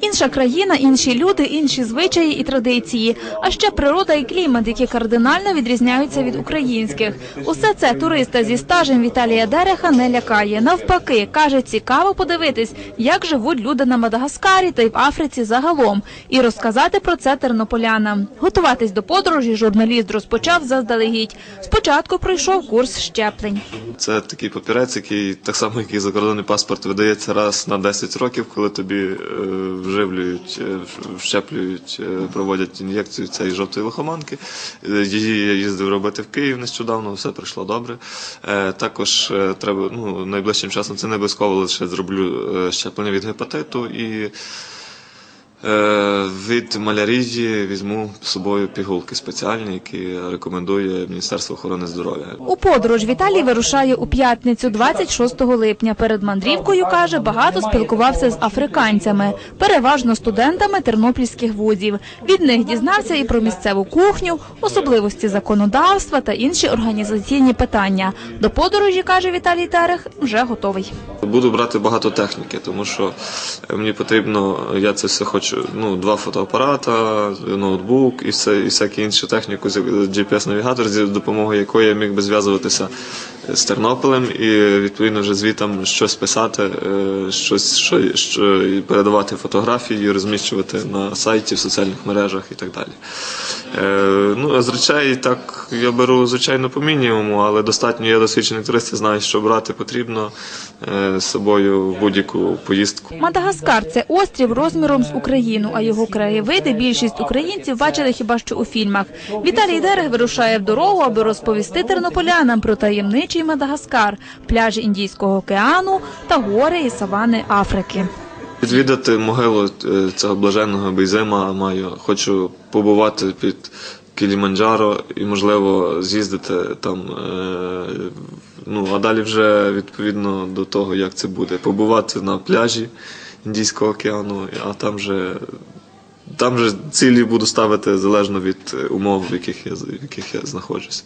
Інша країна, інші люди, інші звичаї і традиції, а ще природа і клімат, які кардинально відрізняються від українських. Усе це туриста зі стажем Віталія Дереха не лякає. Навпаки, каже, цікаво подивитись, як живуть люди на Мадагаскарі та й в Африці загалом, і розказати про це тернополянам. Готуватись до подорожі журналіст розпочав заздалегідь. Спочатку пройшов курс щеплень. Це такий папірець, який так само, як і закордонний паспорт, видається раз на 10 років, коли тобі е, вживлюють, щеплюють, вщеплюють, е, проводять ін'єкцію цієї жовтої лихоманки. Е, Її я їздив робити в Київ нещодавно, все пройшло добре. Е, Також е, треба ну, найближчим часом це не обов'язково лише зроблю е, щеплення від гепатиту і. Е, Від малярії візьму з собою пігулки спеціальні, які рекомендує Міністерство охорони здоров'я. У подорож Віталій вирушає у п'ятницю, 26 липня. Перед мандрівкою каже, багато спілкувався з африканцями, переважно студентами тернопільських вузів. Від них дізнався і про місцеву кухню, особливості законодавства та інші організаційні питання. До подорожі каже Віталій Терех, вже готовий. Буду брати багато техніки, тому що мені потрібно, я це все хочу, ну, два фотоапарата, ноутбук і все, і всякі інші техніку, GPS-навігатор, з допомогою якої я міг би зв'язуватися з Тернополем і відповідно вже звітам щось писати, е, щось що, що, передавати фотографії, розміщувати на сайті, в соціальних мережах і так далі. Е, ну, з так я беру, звичайно, по мінімуму, але достатньо я досвідчений турист, я знаю, що брати потрібно е, з собою в будь-яку поїздку. Мадагаскар це острів розміром з Україну, а його краєвиди більшість українців бачили хіба що у фільмах. Віталій Дерех вирушає в дорогу, аби розповісти тернополянам про таємничий Мадагаскар, пляжі Індійського океану та гори і савани Африки. Відвідати могилу е, цього блаженного Бейзима маю. Хочу побувати під Кіліманджаро і, можливо, з'їздити там. е, Ну, а далі вже відповідно до того, як це буде. Побувати на пляжі Індійського океану, а там же. Там же цілі буду ставити залежно від е, умов, в яких я, в яких я знаходжусь.